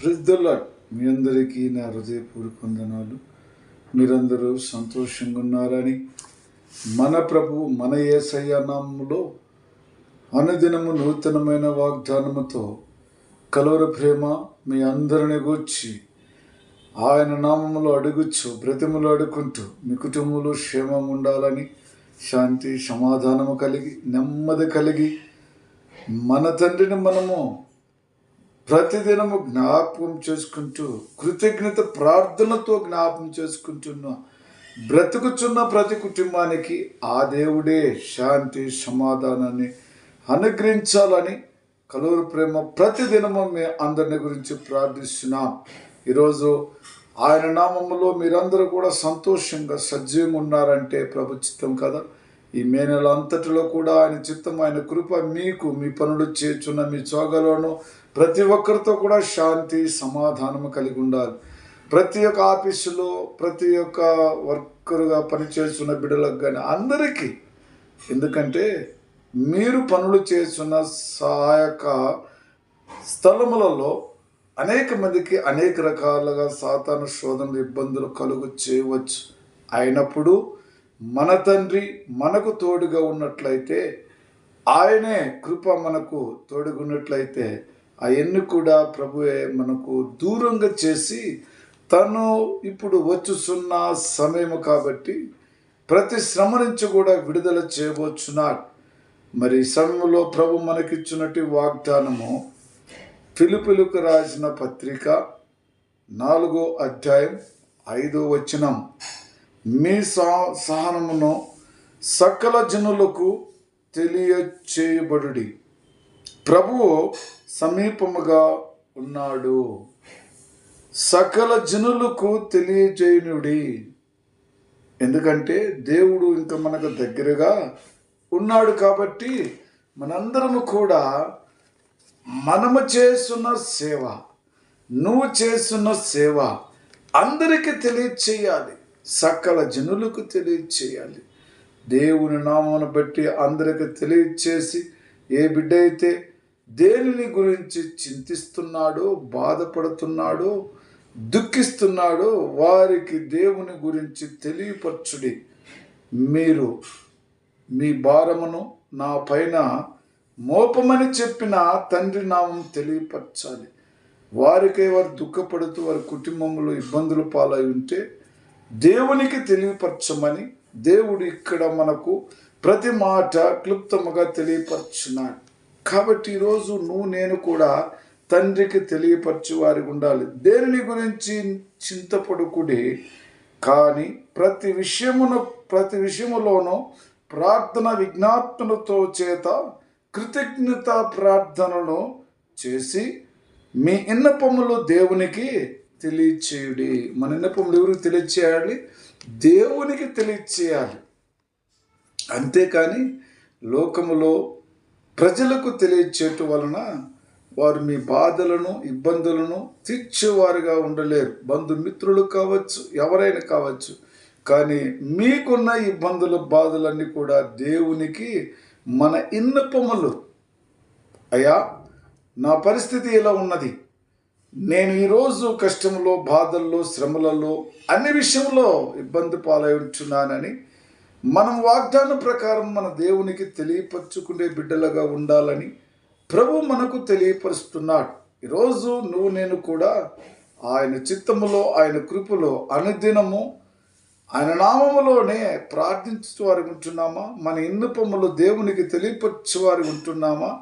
వృద్ధుల మీ అందరికీ నా హృదయపూర్వక వందనాలు. మీరందరూ సంతోషంగా ఉన్నారని మన ప్రభు మన ఏసయ్య నామములో అనుదినము నూతనమైన వాగ్దానముతో కలవర ప్రేమ మీ అందరిని గూర్చి ఆయన నామములో అడుగుచ్చు బ్రతిములు అడుగుంటూ మీ కుటుంబంలో క్షేమం ఉండాలని శాంతి సమాధానము కలిగి నెమ్మది కలిగి మన తండ్రిని మనము ప్రతిదినము జ్ఞాపకం చేసుకుంటూ కృతజ్ఞత ప్రార్థనతో జ్ఞాపకం చేసుకుంటున్న బ్రతుకుచున్న ప్రతి కుటుంబానికి ఆ దేవుడే శాంతి సమాధానాన్ని అనుగ్రహించాలని కలూరు ప్రేమ ప్రతిదినము మీ అందరిని గురించి ప్రార్థిస్తున్నాం. ఈరోజు ఆయన నామములో మీరందరూ కూడా సంతోషంగా సజీవంగా ఉన్నారంటే ప్రభు చిత్తం కదా. ఈ మే నెల అంతటిలో కూడా ఆయన చిత్తం ఆయన కృప మీకు మీ పనులు చేర్చున్న మీ చోగలోనూ ప్రతి ఒక్కరితో కూడా శాంతి సమాధానము కలిగి ఉండాలి. ప్రతి ఒక్క ఆఫీసులో ప్రతి ఒక్క వర్కర్గా పనిచేస్తున్న బిడ్డలకు కానీ అందరికీ. ఎందుకంటే మీరు పనులు చేస్తున్న సహాయక స్థలములలో అనేక మందికి అనేక రకాలుగా సాతాను శోధన ఇబ్బందులు కలుగు చేయవచ్చు. అయినప్పుడు మన తండ్రి మనకు తోడుగా ఉన్నట్లయితే ఆయనే కృప మనకు తోడుగా ఉన్నట్లయితే అవన్నీ కూడా ప్రభువే మనకు దూరంగా చేసి తను ఇప్పుడు వచ్చుచున్న సమయము కాబట్టి ప్రతి శ్రమ నుంచి కూడా విడుదల చేయబోచున్నాడు. మరి ఈ సమయంలో ప్రభు మనకిచ్చినటి వాగ్దానము పిలుపులకు రాసిన పత్రిక నాలుగో అధ్యాయం ఐదో వచనం. మీ సహ సహనమును సకల జనులకు తెలియచేయబడుడి. ప్రభువు సమీపముగా ఉన్నాడు. సకల జనులకు తెలియజేయునుడి. ఎందుకంటే దేవుడు ఇంకా మనకు దగ్గరగా ఉన్నాడు కాబట్టి మనందరము కూడా మనము చేస్తున్న సేవ నువ్వు చేస్తున్న సేవ అందరికీ తెలియచేయాలి. సకల జనులకు తెలియచేయాలి. దేవుని నామమును బట్టి అందరికి తెలియచేసి ఏ బిడ్డ అయితే దేనిని గురించి చింతిస్తున్నాడో బాధపడుతున్నాడో దుఃఖిస్తున్నాడో వారికి దేవుని గురించి తెలియపరచుడి. మీరు మీ భారమును నా పైన మోపమని చెప్పిన తండ్రి నామం తెలియపరచాలి. వారికై వారు దుఃఖపడుతూ వారి కుటుంబంలో ఇబ్బందులు పాలై ఉంటే దేవునికి తెలియపరచమని దేవుడు ఇక్కడ మనకు ప్రతి మాట క్లుప్తముగా తెలియపరచున్నాడు కాబట్టి ఈరోజు నువ్వు నేను కూడా తండ్రికి తెలియపరచువారి ఉండాలి. దేనిని గురించి చింతపడుకుడి? కానీ ప్రతి విషయమును ప్రతి విషయములోనూ ప్రార్థన విజ్ఞాపనతో చేత కృతజ్ఞత ప్రార్థనను చేసి మీ ఇన్నపములు దేవునికి తెలియచేయుడి. మన ఇన్నపములు ఎవరికి తెలియచేయాలి? దేవునికి తెలియచేయాలి. అంతేకాని లోకములో ప్రజలకు తెలియచేయటం వలన వారు మీ బాధలను ఇబ్బందులను తీర్చేవారుగా ఉండలేరు. బంధుమిత్రులు కావచ్చు ఎవరైనా కావచ్చు. కానీ మీకున్న ఇబ్బందులు బాధలన్నీ కూడా దేవునికి మన ఇన్నపములు. అయ్యా నా పరిస్థితి ఇలా ఉన్నది? నేను ఈరోజు కష్టంలో బాధల్లో శ్రమలలో అన్ని విషయంలో ఇబ్బంది పాలై ఉంటున్నానని మనం వాగ్దాన ప్రకారం మన దేవునికి తెలియపరచుకునే బిడ్డలుగా ఉండాలని ప్రభు మనకు తెలియపరుస్తున్నాడు. ఈరోజు నువ్వు నేను కూడా ఆయన చిత్తములో ఆయన కృపలో అనుదినము ఆయన నామములోనే ప్రార్థించు వారి ఉంటున్నామా? మన ఇన్నపములు దేవునికి తెలియపరచు వారి ఉంటున్నామా?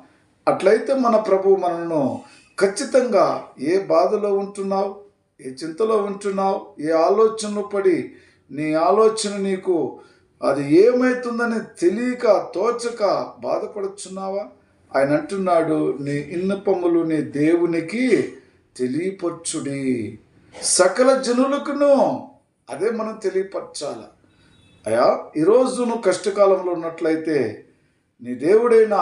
అట్లయితే మన ప్రభు మనను ఖచ్చితంగా ఏ బాధలో ఉంటున్నావు? ఏ చింతలో ఉంటున్నావు? ఏ ఆలోచనలు పడి నీ ఆలోచన నీకు అది ఏమవుతుందని తెలియక తోచక బాధపడుచున్నావా? ఆయన అంటున్నాడు నీ ఇన్నపములు నీ దేవునికి తెలియపరచుడి. సకల జనులకును అదే మనం తెలియపరచాల. అయా ఈరోజు నువ్వు కష్టకాలంలో ఉన్నట్లయితే నీ దేవుడైన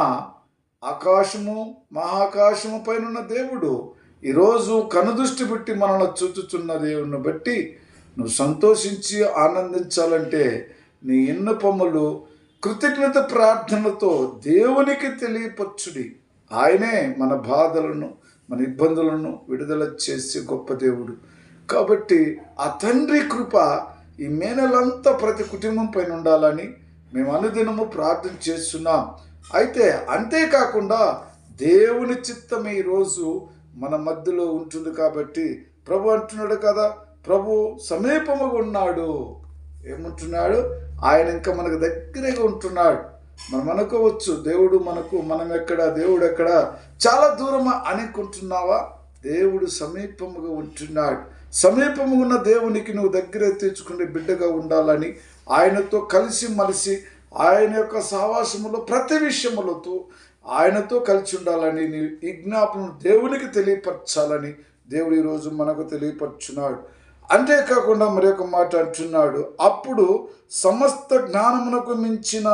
ఆకాశము మహాకాశము పైన ఉన్న దేవుడు ఈరోజు కనుదృష్టి పెట్టి మనల్ని చూచుచున్న దేవుని బట్టి నువ్వు సంతోషించి ఆనందించాలంటే నీ ఇన్నపములు కృతజ్ఞత ప్రార్థనతో దేవునికి తెలియపరచుడి. ఆయనే మన బాధలను మన ఇబ్బందులను విడుదల చేసే గొప్ప దేవుడు. కాబట్టి ఆ తండ్రి కృప ఈ మే నెలంతా ప్రతి కుటుంబం పైన ఉండాలని మేము అనుదినము ప్రార్థన చేస్తున్నాం. అయితే అంతేకాకుండా దేవుని చిత్తం ఈరోజు మన మధ్యలో ఉంటుంది కాబట్టి ప్రభు అంటున్నాడు కదా ప్రభు సమీపముగా ఉన్నాడు. ఏముంటున్నాడు? ఆయన ఇంకా మనకు దగ్గరగా ఉంటున్నాడు. మనం అనుకోవచ్చు దేవుడు మనకు మనం ఎక్కడ దేవుడు ఎక్కడ? చాలా దూరం అనుకుంటున్నావా? దేవుడు సమీపముగా ఉంటున్నాడు. సమీపముగా ఉన్న దేవునికి నువ్వు దగ్గర తెచ్చుకునే బిడ్డగా ఉండాలని ఆయనతో కలిసి మలిసి ఆయన యొక్క సావాసములో ప్రతి విషయములతో ఆయనతో కలిసి ఉండాలని నీ విజ్ఞాపన దేవునికి తెలియపరచాలని దేవుడు ఈరోజు మనకు తెలియపరుచున్నాడు. అంతేకాకుండా మరొక మాట అంటున్నాడు. అప్పుడు సమస్త జ్ఞానమునకు మించిన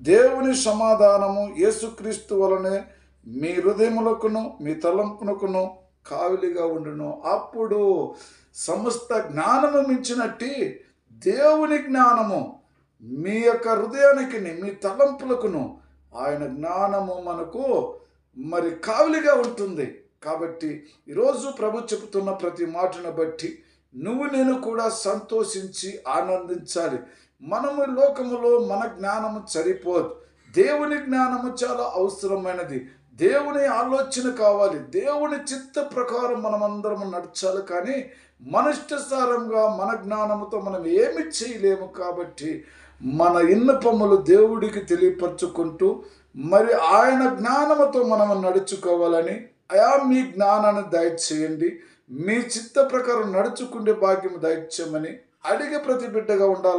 దేవుని సమాధానము యేసుక్రీస్తు వలనే మీ హృదయములకును మీ తలంపునకును కావిలిగా ఉండును. అప్పుడు సమస్త జ్ఞానము మించినట్టి దేవుని జ్ఞానము మీ యొక్క హృదయానికి మీ తలంపులకును ఆయన జ్ఞానము మనకు మరి కావిలిగా ఉంటుంది. కాబట్టి ఈరోజు ప్రభు చెబుతున్న ప్రతి మాటను బట్టి నువ్వు నేను కూడా సంతోషించి ఆనందించాలి. మనము లోకములో మన జ్ఞానము సరిపోదు. దేవుని జ్ఞానము చాలా అవసరమైనది. దేవుని ఆలోచన కావాలి. దేవుని చిత్త ప్రకారం మనమందరం నడచాలి కానీ మనిష్టసారంగా మన జ్ఞానముతో మనం ఏమి చేయలేము కాబట్టి మన ఇన్నపములు దేవుడికి తెలియపరచుకుంటూ మరి ఆయన జ్ఞానముతో మనం నడుచుకోవాలని అయా మీ జ్ఞానాన్ని దయచేయండి. మీ చిత్త ప్రకారం నడుచుకునే భాగ్యం దయచేయమని అడిగే ప్రతి బిడ్డగా ఉండాలి.